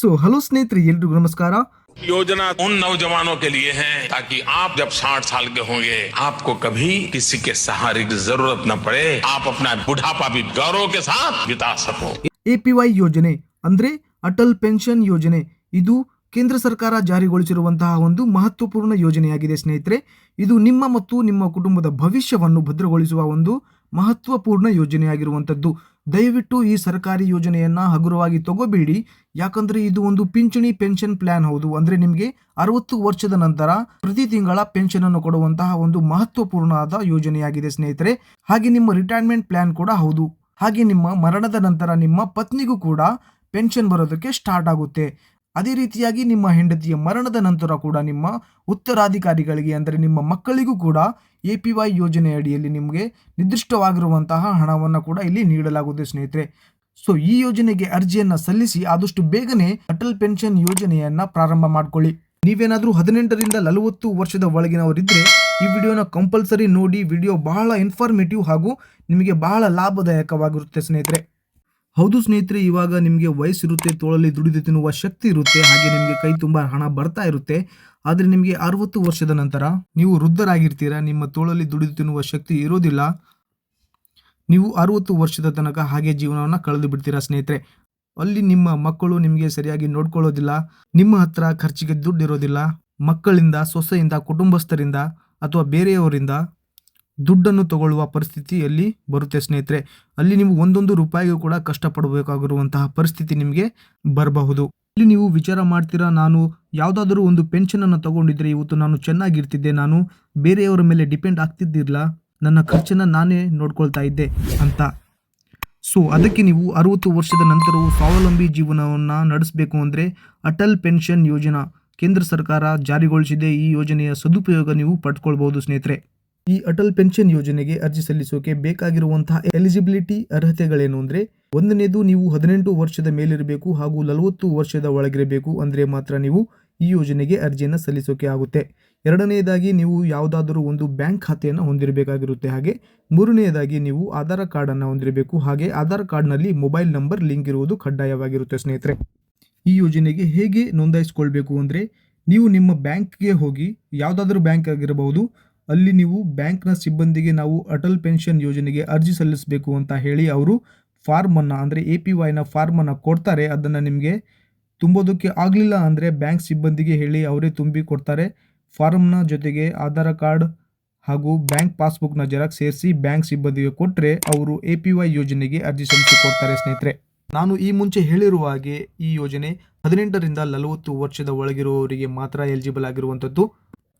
So hello ಸ್ನೇಹಿತರೆ ಎಲ್ರಿಗೂ ನಮಸ್ಕಾರ योजना उन नौजवानों के लिए है ताकि आप जब 60 साल के होंगे आपको कभी किसी के सहारे की जरूरत न पड़े आप अपना बुढ़ापा भी गौरव के साथ बिता सको ಎ ಪಿ ವೈ ಯೋಜನೆ ಅಂದ್ರೆ ಅಟಲ್ ಪೆನ್ಷನ್ ಯೋಜನೆ ಇದು ಕೇಂದ್ರ ಸರ್ಕಾರ ಜಾರಿಗೊಳಿಸಿರುವಂತಹ ಒಂದು ಮಹತ್ವಪೂರ್ಣ ಯೋಜನೆಯಾಗಿದೆ ಸ್ನೇಹಿತರೆ ಇದು ನಿಮ್ಮ ಮತ್ತು ನಿಮ್ಮ ಕುಟುಂಬದ ಭವಿಷ್ಯವನ್ನು ಭದ್ರಗೊಳಿಸುವ ಒಂದು ಮಹತ್ವಪೂರ್ಣ ಯೋಜನೆಯಾಗಿರುವಂಥದ್ದು ದಯವಿಟ್ಟು ಈ ಸರ್ಕಾರಿ ಯೋಜನೆಯನ್ನ ಹಗುರವಾಗಿ ತಗೋಬೇಡಿ. ಯಾಕಂದ್ರೆ ಇದು ಒಂದು ಪಿಂಚಣಿ ಪೆನ್ಷನ್ ಪ್ಲಾನ್ ಹೌದು. ಅಂದ್ರೆ ನಿಮಗೆ ಅರವತ್ತು ವರ್ಷದ ನಂತರ ಪ್ರತಿ ತಿಂಗಳ ಪೆನ್ಷನ್ ಅನ್ನು ಕೊಡುವಂತಹ ಒಂದು ಮಹತ್ವಪೂರ್ಣವಾದ ಯೋಜನೆಯಾಗಿದೆ ಸ್ನೇಹಿತರೆ. ಹಾಗೆ ನಿಮ್ಮ ರಿಟೈರ್ಮೆಂಟ್ ಪ್ಲಾನ್ ಕೂಡ ಹೌದು. ಹಾಗೆ ನಿಮ್ಮ ಮರಣದ ನಂತರ ನಿಮ್ಮ ಪತ್ನಿಗೂ ಕೂಡ ಪೆನ್ಷನ್ ಬರೋದಕ್ಕೆ ಸ್ಟಾರ್ಟ್ ಆಗುತ್ತೆ. ಅದೇ ರೀತಿಯಾಗಿ ನಿಮ್ಮ ಹೆಂಡತಿಯ ಮರಣದ ನಂತರ ಕೂಡ ನಿಮ್ಮ ಉತ್ತರಾಧಿಕಾರಿಗಳಿಗೆ ಅಂದರೆ ನಿಮ್ಮ ಮಕ್ಕಳಿಗೂ ಕೂಡ ಎ ಪಿ ವೈ ಯೋಜನೆ ಅಡಿಯಲ್ಲಿ ನಿಮಗೆ ನಿರ್ದಿಷ್ಟವಾಗಿರುವಂತಹ ಹಣವನ್ನು ಕೂಡ ಇಲ್ಲಿ ನೀಡಲಾಗುತ್ತೆ ಸ್ನೇಹಿತರೆ. ಸೊ ಈ ಯೋಜನೆಗೆ ಅರ್ಜಿಯನ್ನು ಸಲ್ಲಿಸಿ ಆದಷ್ಟು ಬೇಗನೆ ಅಟಲ್ ಪೆನ್ಷನ್ ಯೋಜನೆಯನ್ನು ಪ್ರಾರಂಭ ಮಾಡಿಕೊಳ್ಳಿ. ನೀವೇನಾದರೂ ಹದಿನೆಂಟರಿಂದ ನಲವತ್ತು ವರ್ಷದ ಒಳಗಿನವರಿದ್ದರೆ ಈ ವಿಡಿಯೋನ ಕಂಪಲ್ಸರಿ ನೋಡಿ, ವಿಡಿಯೋ ಬಹಳ ಇನ್ಫಾರ್ಮೇಟಿವ್ ಹಾಗೂ ನಿಮಗೆ ಬಹಳ ಲಾಭದಾಯಕವಾಗಿರುತ್ತೆ ಸ್ನೇಹಿತರೆ. ಹೌದು ಸ್ನೇಹಿತರೆ, ಇವಾಗ ನಿಮಗೆ ವಯಸ್ಸಿರುತ್ತೆ, ತೋಳಲ್ಲಿ ದುಡಿದು ತಿನ್ನುವ ಶಕ್ತಿ ಇರುತ್ತೆ, ಹಾಗೆ ನಿಮಗೆ ಕೈ ತುಂಬ ಹಣ ಬರ್ತಾ ಇರುತ್ತೆ. ಆದರೆ ನಿಮಗೆ ಅರವತ್ತು ವರ್ಷದ ನಂತರ ನೀವು ವೃದ್ಧರಾಗಿರ್ತೀರಾ? ನಿಮ್ಮ ತೋಳಲ್ಲಿ ದುಡಿದು ತಿನ್ನುವ ಶಕ್ತಿ ಇರೋದಿಲ್ಲ. ನೀವು ಅರವತ್ತು ವರ್ಷದ ತನಕ ಹಾಗೆ ಜೀವನವನ್ನು ಕಳೆದು ಬಿಡ್ತೀರಾ ಸ್ನೇಹಿತರೆ? ಅಲ್ಲಿ ನಿಮ್ಮ ಮಕ್ಕಳು ನಿಮಗೆ ಸರಿಯಾಗಿ ನೋಡ್ಕೊಳ್ಳೋದಿಲ್ಲ, ನಿಮ್ಮ ಹತ್ರ ಖರ್ಚಿಗೆ ದುಡ್ಡು ಇರೋದಿಲ್ಲ ಮಕ್ಕಳಿಂದ, ಸೊಸೆಯಿಂದ, ಕುಟುಂಬಸ್ಥರಿಂದ ಅಥವಾ ಬೇರೆಯವರಿಂದ ದುಡ್ಡನ್ನು ತಗೊಳ್ಳುವ ಪರಿಸ್ಥಿತಿ ಅಲ್ಲಿ ಬರುತ್ತೆ ಸ್ನೇಹಿತರೆ. ಅಲ್ಲಿ ನೀವು ಒಂದೊಂದು ರೂಪಾಯಿಗೂ ಕೂಡ ಕಷ್ಟಪಡಬೇಕಾಗಿರುವಂತಹ ಪರಿಸ್ಥಿತಿ ನಿಮಗೆ ಬರಬಹುದು. ಇಲ್ಲಿ ನೀವು ವಿಚಾರ ಮಾಡ್ತೀರಾ? ನಾನು ಯಾವುದಾದ್ರೂ ಒಂದು ಪೆನ್ಷನನ್ನು ತಗೊಂಡಿದ್ರೆ ಇವತ್ತು ನಾನು ಚೆನ್ನಾಗಿರ್ತಿದ್ದೆ. ನಾನು ಬೇರೆಯವರ ಮೇಲೆ ಡಿಪೆಂಡ್ ಆಗ್ತಿದ್ದಿರಲ್ಲ ನನ್ನ ಖರ್ಚನ್ನು ನಾನೇ ನೋಡ್ಕೊಳ್ತಾ ಇದ್ದೆ ಅಂತ. ಸೊ ಅದಕ್ಕೆ ನೀವು ಅರವತ್ತು ವರ್ಷದ ನಂತರವೂ ಸ್ವಾವಲಂಬಿ ಜೀವನವನ್ನು ನಡೆಸಬೇಕು ಅಂದರೆ ಅಟಲ್ ಪೆನ್ಷನ್ ಯೋಜನಾ ಕೇಂದ್ರ ಸರ್ಕಾರ ಜಾರಿಗೊಳಿಸಿದೆ. ಈ ಯೋಜನೆಯ ಸದುಪಯೋಗ ನೀವು ಪಡ್ಕೊಳ್ಬಹುದು ಸ್ನೇಹಿತರೆ. ಈ ಅಟಲ್ ಪೆನ್ಷನ್ ಯೋಜನೆಗೆ ಅರ್ಜಿ ಸಲ್ಲಿಸೋಕೆ ಬೇಕಾಗಿರುವಂತಹ ಎಲಿಜಿಬಿಲಿಟಿ ಅರ್ಹತೆಗಳೇನು ಅಂದರೆ ಒಂದನೇದು ನೀವು ಹದಿನೆಂಟು ವರ್ಷದ ಮೇಲಿರಬೇಕು ಹಾಗೂ ನಲವತ್ತು ವರ್ಷದ ಒಳಗಿರಬೇಕು ಅಂದರೆ ಮಾತ್ರ ನೀವು ಈ ಯೋಜನೆಗೆ ಅರ್ಜಿಯನ್ನು ಸಲ್ಲಿಸೋಕೆ ಆಗುತ್ತೆ. ಎರಡನೆಯದಾಗಿ ನೀವು ಯಾವುದಾದರೂ ಒಂದು ಬ್ಯಾಂಕ್ ಖಾತೆಯನ್ನು ಹೊಂದಿರಬೇಕಾಗಿರುತ್ತೆ. ಹಾಗೆ ಮೂರನೆಯದಾಗಿ ನೀವು ಆಧಾರ್ ಕಾರ್ಡನ್ನು ಹೊಂದಿರಬೇಕು. ಹಾಗೆ ಆಧಾರ್ ಕಾರ್ಡ್ನಲ್ಲಿ ಮೊಬೈಲ್ ನಂಬರ್, ಲಿಂಕ್ ಇರುವುದು ಕಡ್ಡಾಯವಾಗಿರುತ್ತೆ ಸ್ನೇಹಿತರೆ. ಈ ಯೋಜನೆಗೆ ಹೇಗೆ ನೋಂದಾಯಿಸಿಕೊಳ್ಬೇಕು ಅಂದರೆ ನೀವು ನಿಮ್ಮ ಬ್ಯಾಂಕ್ಗೆ ಹೋಗಿ ಯಾವುದಾದ್ರೂ ಬ್ಯಾಂಕ್ ಆಗಿರಬಹುದು ಅಲ್ಲಿ ನೀವು ಬ್ಯಾಂಕ್ನ ಸಿಬ್ಬಂದಿಗೆ ನಾವು ಅಟಲ್ ಪೆನ್ಷನ್ ಯೋಜನೆಗೆ ಅರ್ಜಿ ಸಲ್ಲಿಸಬೇಕು ಅಂತ ಹೇಳಿ ಅವರು ಫಾರ್ಮನ್ನು, ಅಂದರೆ ಎ ಪಿ ವೈನ ಫಾರ್ಮನ್ನು ಕೊಡ್ತಾರೆ. ಅದನ್ನು ನಿಮಗೆ ತುಂಬೋದಕ್ಕೆ ಆಗಲಿಲ್ಲ ಅಂದರೆ ಬ್ಯಾಂಕ್ ಸಿಬ್ಬಂದಿಗೆ ಹೇಳಿ ಅವರೇ ತುಂಬಿ ಕೊಡ್ತಾರೆ. ಫಾರ್ಮ್ನ ಜೊತೆಗೆ ಆಧಾರ್ ಕಾರ್ಡ್ ಹಾಗೂ ಬ್ಯಾಂಕ್ ಪಾಸ್ಬುಕ್ನ ಜೆರಾಕ್ಸ್ ಸೇರಿಸಿ ಬ್ಯಾಂಕ್ ಸಿಬ್ಬಂದಿಗೆ ಕೊಟ್ಟರೆ ಅವರು ಎ ಪಿ ವೈ ಯೋಜನೆಗೆ ಅರ್ಜಿ ಸಲ್ಲಿಸಿ ಕೊಡ್ತಾರೆ ಸ್ನೇಹಿತರೆ. ನಾನು ಈ ಮುಂಚೆ ಹೇಳಿರುವ ಹಾಗೆ ಈ ಯೋಜನೆ ಹದಿನೆಂಟರಿಂದ ನಲವತ್ತು ವರ್ಷದ ಒಳಗಿರುವವರಿಗೆ ಮಾತ್ರ ಎಲಿಜಿಬಲ್ ಆಗಿರುವಂಥದ್ದು.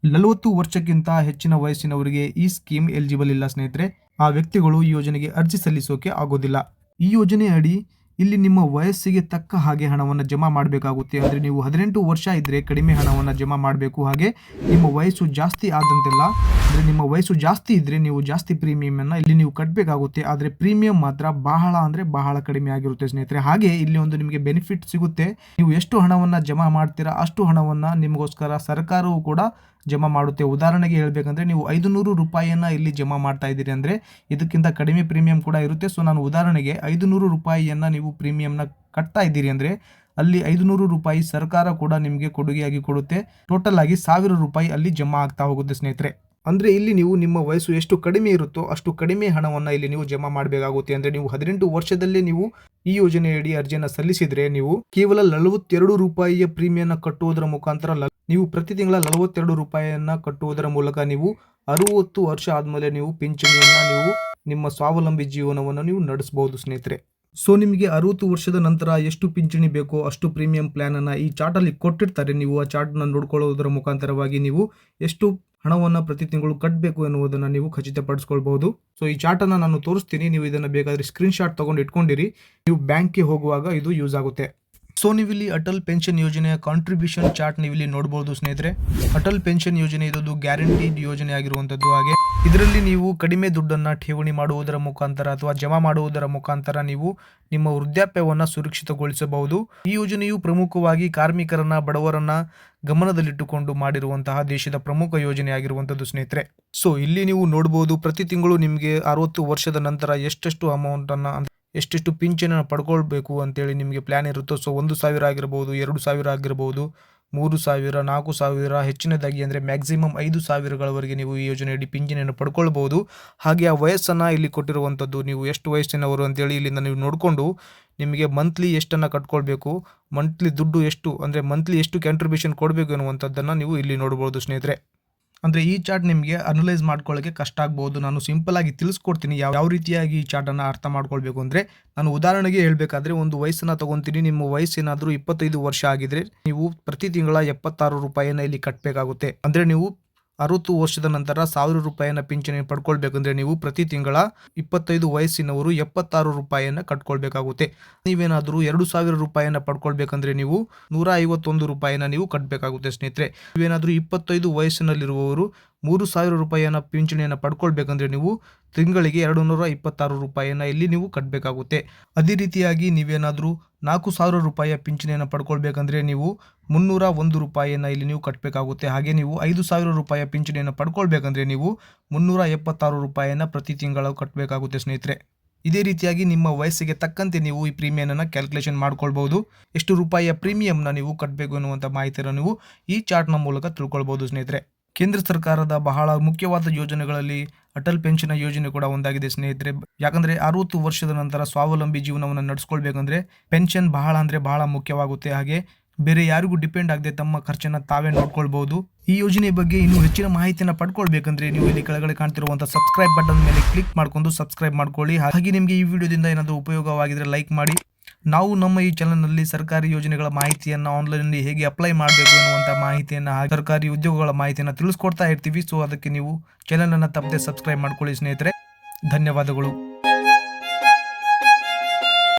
ನಲವತ್ತು ವರ್ಷಕ್ಕಿಂತ ಹೆಚ್ಚಿನ ವಯಸ್ಸಿನವರಿಗೆ ಈ ಸ್ಕೀಮ್ ಎಲಿಜಿಬಲ್ ಇಲ್ಲ ಸ್ನೇಹಿತರೆ. ಆ ವ್ಯಕ್ತಿಗಳು ಈ ಯೋಜನೆಗೆ ಅರ್ಜಿ ಸಲ್ಲಿಸೋಕೆ ಆಗೋದಿಲ್ಲ. ಈ ಯೋಜನೆ ಅಡಿ ಇಲ್ಲಿ ನಿಮ್ಮ ವಯಸ್ಸಿಗೆ ತಕ್ಕ ಹಾಗೆ ಹಣವನ್ನು ಜಮಾ ಮಾಡಬೇಕಾಗುತ್ತೆ. ಅಂದರೆ ನೀವು ಹದಿನೆಂಟು ವರ್ಷ ಇದ್ದರೆ ಕಡಿಮೆ ಹಣವನ್ನು ಜಮಾ ಮಾಡಬೇಕು. ಹಾಗೆ ನಿಮ್ಮ ವಯಸ್ಸು ಜಾಸ್ತಿ ಆದಂತೆಲ್ಲ ಅಂದರೆ ನಿಮ್ಮ ವಯಸ್ಸು ಜಾಸ್ತಿ ಇದ್ದರೆ ನೀವು ಜಾಸ್ತಿ ಪ್ರೀಮಿಯಮನ್ನು ಇಲ್ಲಿ ನೀವು ಕಟ್ಟಬೇಕಾಗುತ್ತೆ ಆದರೆ ಪ್ರೀಮಿಯಂ ಮಾತ್ರ ಬಹಳ ಅಂದರೆ ಬಹಳ ಕಡಿಮೆ ಆಗಿರುತ್ತೆ ಸ್ನೇಹಿತರೆ. ಹಾಗೆ ಇಲ್ಲಿ ಒಂದು ನಿಮಗೆ ಬೆನಿಫಿಟ್ ಸಿಗುತ್ತೆ. ನೀವು ಎಷ್ಟು ಹಣವನ್ನು ಜಮಾ ಮಾಡ್ತೀರಾ, ಅಷ್ಟು ಹಣವನ್ನು ನಿಮಗೋಸ್ಕರ ಸರ್ಕಾರವು ಕೂಡ ಜಮಾ ಮಾಡುತ್ತೆ. ಉದಾಹರಣೆಗೆ ಹೇಳಬೇಕಂದ್ರೆ ನೀವು ಐದು ನೂರು ರೂಪಾಯಿಯನ್ನು ಇಲ್ಲಿ ಜಮಾ ಮಾಡ್ತಾ ಇದ್ದೀರಿ ಅಂದರೆ ಇದಕ್ಕಿಂತ ಕಡಿಮೆ ಪ್ರೀಮಿಯಂ ಕೂಡ ಇರುತ್ತೆ. ಸೊ ನಾನು ಉದಾಹರಣೆಗೆ ಐದು ನೂರು ರೂಪಾಯಿಯನ್ನು ನೀವು ಪ್ರೀಮಿಯಂನ ಕಟ್ತಾ ಇದ್ದೀರಿ ಅಂದರೆ ಅಲ್ಲಿ ಐದು ನೂರು ರೂಪಾಯಿ ಸರ್ಕಾರ ಕೂಡ ನಿಮಗೆ ಕೊಡುಗೆಯಾಗಿ ಕೊಡುತ್ತೆ. ಟೋಟಲ್ ಆಗಿ ಸಾವಿರ ರೂಪಾಯಿ ಅಲ್ಲಿ ಜಮಾ ಆಗ್ತಾ ಹೋಗುತ್ತೆ ಸ್ನೇಹಿತರೆ. ಅಂದರೆ ಇಲ್ಲಿ ನೀವು ನಿಮ್ಮ ವಯಸ್ಸು ಎಷ್ಟು ಕಡಿಮೆ ಇರುತ್ತೋ ಅಷ್ಟು ಕಡಿಮೆ ಹಣವನ್ನು ಇಲ್ಲಿ ನೀವು ಜಮಾ ಮಾಡಬೇಕಾಗುತ್ತೆ. ಅಂದರೆ ನೀವು ಹದಿನೆಂಟು ವರ್ಷದಲ್ಲಿ ನೀವು ಈ ಯೋಜನೆಯಡಿ ಅರ್ಜಿಯನ್ನು ಸಲ್ಲಿಸಿದರೆ ನೀವು ಕೇವಲ ನಲವತ್ತೆರಡು ರೂಪಾಯಿಯ ಪ್ರೀಮಿಯನ್ನ ಕಟ್ಟುವುದರ ಮುಖಾಂತರ ನೀವು ಪ್ರತಿ ತಿಂಗಳ ನಲವತ್ತೆರಡು ರೂಪಾಯಿಯನ್ನ ಕಟ್ಟುವುದರ ಮೂಲಕ ನೀವು ಅರುವತ್ತು ವರ್ಷ ಆದಮೇಲೆ ನೀವು ಪಿಂಚಣಿಯನ್ನ ನೀವು ನಿಮ್ಮ ಸ್ವಾವಲಂಬಿ ಜೀವನವನ್ನು ನೀವು ನಡೆಸಬಹುದು ಸ್ನೇಹಿತರೆ. ಸೊ ನಿಮಗೆ ಅರವತ್ತು ವರ್ಷದ ನಂತರ ಎಷ್ಟು ಪಿಂಚಣಿ ಬೇಕೋ ಅಷ್ಟು ಪ್ರೀಮಿಯಂ ಪ್ಲಾನ್ ಅನ್ನ ಈ ಚಾರ್ಟಲ್ಲಿ ಕೊಟ್ಟಿರ್ತಾರೆ. ನೀವು ಆ ಚಾರ್ಟ್ ನೋಡ್ಕೊಳ್ಳೋದ್ರ ನೋಡ್ಕೊಳ್ಳೋದರ ಮುಖಾಂತರವಾಗಿ ನೀವು ಎಷ್ಟು ಹಣವನ್ನು ಪ್ರತಿ ತಿಂಗಳು ಕಟ್ಟಬೇಕು ಎನ್ನುವುದನ್ನು ನೀವು ಖಚಿತಪಡಿಸ್ಕೊಳ್ಬಹುದು. ಸೊ ಈ ಚಾರ್ಟನ್ನು ನಾನು ತೋರಿಸ್ತೀನಿ. ನೀವು ಇದನ್ನು ಬೇಕಾದರೆ ಸ್ಕ್ರೀನ್ಶಾಟ್ ತಗೊಂಡು ಇಟ್ಕೊಂಡಿರಿ. ನೀವು ಬ್ಯಾಂಕ್ಗೆ ಹೋಗುವಾಗ ಇದು ಯೂಸ್ ಆಗುತ್ತೆ. ಸೊ ನೀವಿಲ್ಲಿ ಅಟಲ್ ಪೆನ್ಷನ್ ಯೋಜನೆಯ ಕಾಂಟ್ರಿಬ್ಯೂಷನ್ ಚಾರ್ಟ್ ನೀವಿಲ್ಲಿ ನೋಡಬಹುದು ಸ್ನೇಹಿತರೆ. ಅಟಲ್ ಪೆನ್ಷನ್ ಯೋಜನೆ ಇದೊಂದು ಗ್ಯಾರಂಟಿಡ್ ಯೋಜನೆ ಆಗಿರುವಂಥದ್ದು ಹಾಗೆ ಇದರಲ್ಲಿ ನೀವು ಕಡಿಮೆ ದುಡ್ಡನ್ನ ಠೇವಣಿ ಮಾಡುವುದರ ಮುಖಾಂತರ ಅಥವಾ ಜಮಾ ಮಾಡುವುದರ ಮುಖಾಂತರ ನೀವು ನಿಮ್ಮ ವೃದ್ಧಾಪ್ಯವನ್ನು ಸುರಕ್ಷಿತಗೊಳಿಸಬಹುದು. ಈ ಯೋಜನೆಯು ಪ್ರಮುಖವಾಗಿ ಕಾರ್ಮಿಕರನ್ನ, ಬಡವರನ್ನ ಗಮನದಲ್ಲಿಟ್ಟುಕೊಂಡು ಮಾಡಿರುವಂತಹ ದೇಶದ ಪ್ರಮುಖ ಯೋಜನೆ ಆಗಿರುವಂತದ್ದು ಸ್ನೇಹಿತರೆ. ಸೊ ಇಲ್ಲಿ ನೀವು ನೋಡಬಹುದು ಪ್ರತಿ ತಿಂಗಳು ನಿಮಗೆ ಅರವತ್ತು ವರ್ಷದ ನಂತರ ಎಷ್ಟೆಷ್ಟು ಅಮೌಂಟ್ ಅನ್ನ ಅಂದ್ರೆ ಎಷ್ಟೆಷ್ಟು ಪಿಂಚಣಿಯನ್ನು ಪಡ್ಕೊಳ್ಬೇಕು ಅಂತೇಳಿ ನಿಮಗೆ ಪ್ಲ್ಯಾನ್ ಇರುತ್ತೋ. ಸೊ ಒಂದು ಸಾವಿರ ಆಗಿರ್ಬೋದು, ಎರಡು ಸಾವಿರ ಆಗಿರ್ಬೋದು ಮೂರು ಸಾವಿರ, ನಾಲ್ಕು ಸಾವಿರ, ಹೆಚ್ಚಿನದಾಗಿ ಅಂದರೆ ಮ್ಯಾಕ್ಸಿಮಮ್ ಐದು ಸಾವಿರಗಳವರೆಗೆ ನೀವು ಈ ಯೋಜನೆಯಡಿ ಪಿಂಚಣಿಯನ್ನು ಪಡ್ಕೊಳ್ಬೋದು. ಹಾಗೆ ಆ ವಯಸ್ಸನ್ನು ಇಲ್ಲಿ ಕೊಟ್ಟಿರುವಂಥದ್ದು ನೀವು ಎಷ್ಟು ವಯಸ್ಸಿನವರು ಅಂತೇಳಿ ಇಲ್ಲಿಂದ ನೀವು ನೋಡಿಕೊಂಡು ನಿಮಗೆ ಮಂತ್ಲಿ ಎಷ್ಟನ್ನು ಕಟ್ಕೊಳ್ಬೇಕು ಮಂತ್ಲಿ ದುಡ್ಡು ಎಷ್ಟು, ಅಂದರೆ ಮಂತ್ಲಿ ಎಷ್ಟು ಕಾಂಟ್ರಿಬ್ಯೂಷನ್ ಕೊಡಬೇಕು ಅನ್ನುವಂಥದ್ದನ್ನು ನೀವು ಇಲ್ಲಿ ನೋಡ್ಬೋದು ಸ್ನೇಹಿತರೆ. ಅಂದರೆ ಈ ಚಾರ್ಟ್ ನಿಮಗೆ ಅನಲೈಸ್ ಮಾಡ್ಕೊಳ್ಳೋಕ್ಕೆ ಕಷ್ಟ ಆಗ್ಬೋದು. ನಾನು ಸಿಂಪಲ್ ಆಗಿ ತಿಳಿಸ್ಕೊಡ್ತೀನಿ ಯಾವ ಯಾವ ರೀತಿಯಾಗಿ ಈ ಚಾರ್ಟನ್ನು ಅರ್ಥ ಮಾಡ್ಕೊಳ್ಬೇಕು ಅಂದರೆ, ನಾನು ಉದಾಹರಣೆಗೆ ಹೇಳಬೇಕಾದ್ರೆ ಒಂದು ವಯಸ್ಸನ್ನು ತೊಗೊತೀನಿ. ನಿಮ್ಮ ವಯಸ್ಸೇನಾದರೂ ಇಪ್ಪತ್ತೈದು ವರ್ಷ ಆಗಿದ್ರೆ ನೀವು ಪ್ರತಿ ತಿಂಗಳ ಎಪ್ಪತ್ತಾರು ರೂಪಾಯಿನ ಇಲ್ಲಿ ಕಟ್ಟಬೇಕಾಗುತ್ತೆ ಅಂದರೆ ನೀವು ಅರವತ್ತು ವರ್ಷದ ನಂತರ ಸಾವಿರ ರೂಪಾಯಿಯನ್ನು ಪಿಂಚಣಿ ಪಡ್ಕೊಳ್ಬೇಕಂದ್ರೆ ನೀವು ಪ್ರತಿ ತಿಂಗಳ ಇಪ್ಪತ್ತೈದು ವಯಸ್ಸಿನವರು ಎಪ್ಪತ್ತಾರು ರೂಪಾಯಿಯನ್ನು ಕಟ್ಕೊಳ್ಬೇಕಾಗುತ್ತೆ. ನೀವೇನಾದರೂ ಎರಡು ಸಾವಿರ ರೂಪಾಯಿಯನ್ನು ಪಡ್ಕೊಳ್ಬೇಕಂದ್ರೆ ನೀವು ನೂರ ಐವತ್ತೊಂದು ರೂಪಾಯಿನ ನೀವು ಕಟ್ಟಬೇಕಾಗುತ್ತೆ ಸ್ನೇಹಿತರೆ. ನೀವೇನಾದರೂ ಇಪ್ಪತ್ತೈದು ವಯಸ್ಸಿನಲ್ಲಿರುವವರು ಮೂರು ಸಾವಿರ ರೂಪಾಯಿಯನ್ನು ಪಿಂಚಣಿಯನ್ನು ಪಡ್ಕೊಳ್ಬೇಕಂದ್ರೆ ನೀವು ತಿಂಗಳಿಗೆ ಎರಡು ನೂರ ಇಪ್ಪತ್ತಾರು ರೂಪಾಯಿಯನ್ನು ಇಲ್ಲಿ ನೀವು ಕಟ್ಟಬೇಕಾಗುತ್ತೆ ಅದೇ ರೀತಿಯಾಗಿ ನೀವೇನಾದರೂ ನಾಲ್ಕು ಸಾವಿರ ರೂಪಾಯಿಯ ಪಿಂಚಣಿಯನ್ನು ಪಡ್ಕೊಳ್ಬೇಕಂದ್ರೆ ನೀವು ಮುನ್ನೂರ ಒಂದು ರೂಪಾಯಿಯನ್ನು ಇಲ್ಲಿ ನೀವು ಕಟ್ಟಬೇಕಾಗುತ್ತೆ ಹಾಗೆ ನೀವು ಐದು ಸಾವಿರ ರೂಪಾಯಿಯ ಪಿಂಚಣಿಯನ್ನು ಪಡ್ಕೊಳ್ಬೇಕಂದ್ರೆ ನೀವು ಮುನ್ನೂರ ಎಪ್ಪತ್ತಾರು ರೂಪಾಯಿಯನ್ನು ಪ್ರತಿ ತಿಂಗಳು ಕಟ್ಟಬೇಕಾಗುತ್ತೆ ಸ್ನೇಹಿತರೆ. ಇದೇ ರೀತಿಯಾಗಿ ನಿಮ್ಮ ವಯಸ್ಸಿಗೆ ತಕ್ಕಂತೆ ನೀವು ಈ ಪ್ರೀಮಿಯಮನ್ನು ಕ್ಯಾಲ್ಕುಲೇಷನ್ ಮಾಡ್ಕೊಳ್ಬಹುದು. ಎಷ್ಟು ರೂಪಾಯಿಯ ಪ್ರೀಮಿಯಂನ ನೀವು ಕಟ್ಟಬೇಕು ಅನ್ನುವಂಥ ಮಾಹಿತಿಯನ್ನು ನೀವು ಈ ಚಾರ್ಟ್ನ ಮೂಲಕ ತಿಳ್ಕೊಳ್ಬೋದು ಸ್ನೇಹಿತರೆ. ಕೇಂದ್ರ ಸರ್ಕಾರದ ಬಹಳ ಮುಖ್ಯವಾದ ಯೋಜನೆಗಳಲ್ಲಿ ಅಟಲ್ ಪೆನ್ಷನ್ ಯೋಜನೆ ಕೂಡ ಒಂದಾಗಿದೆ, ಸ್ನೇಹಿತರೆ. ಯಾಕಂದ್ರೆ ಅರವತ್ತು ವರ್ಷದ ನಂತರ ಸ್ವಾವಲಂಬಿ ಜೀವನವನ್ನು ನಡೆಸ್ಕೊಳ್ಬೇಕಂದ್ರೆ ಪೆನ್ಷನ್ ಬಹಳ ಅಂದ್ರೆ ಬಹಳ ಮುಖ್ಯವಾಗುತ್ತೆ. ಹಾಗೆ ಬೇರೆ ಯಾರಿಗೂ ಡಿಪೆಂಡ್ ಆಗದೆ ತಮ್ಮ ಖರ್ಚನ್ನ ತಾವೇ ನೋಡ್ಕೊಳ್ಬಹುದು. ಈ ಯೋಜನೆ ಬಗ್ಗೆ ಇನ್ನೂ ಹೆಚ್ಚಿನ ಮಾಹಿತಿಯನ್ನು ಪಡ್ಕೊಳ್ಬೇಕಂದ್ರೆ ನೀವು ಇಲ್ಲಿ ಕೆಳಗಡೆ ಕಾಣ್ತಿರುವಂತಹ ಸಬ್ಸ್ಕ್ರೈಬ್ ಬಟನ್ ಮೇಲೆ ಕ್ಲಿಕ್ ಮಾಡ್ಕೊಂಡು ಸಬ್ಸ್ಕ್ರೈಬ್ ಮಾಡ್ಕೊಳ್ಳಿ. ಹಾಗೆ ನಿಮಗೆ ಈ ವಿಡಿಯೋದಿಂದ ಏನಾದರೂ ಉಪಯೋಗವಾಗಿದ್ರೆ ಲೈಕ್ ಮಾಡಿ. ನಾವು ನಮ್ಮ ಈ ಚಾನಲ್ನಲ್ಲಿ ಸರ್ಕಾರಿ ಯೋಜನೆಗಳ ಮಾಹಿತಿಯನ್ನು ಆನ್ಲೈನಲ್ಲಿ ಹೇಗೆ ಅಪ್ಲೈ ಮಾಡಬೇಕು ಎನ್ನುವಂಥ ಮಾಹಿತಿಯನ್ನು ಸರ್ಕಾರಿ ಉದ್ಯೋಗಗಳ ಮಾಹಿತಿಯನ್ನು ತಿಳಿಸ್ಕೊಡ್ತಾ ಇರ್ತೀವಿ. ಸೊ ಅದಕ್ಕೆ ನೀವು ಚಾನಲನ್ನು ತಪ್ಪದೆ ಸಬ್ಸ್ಕ್ರೈಬ್ ಮಾಡ್ಕೊಳ್ಳಿ ಸ್ನೇಹಿತರೆ. ಧನ್ಯವಾದಗಳು.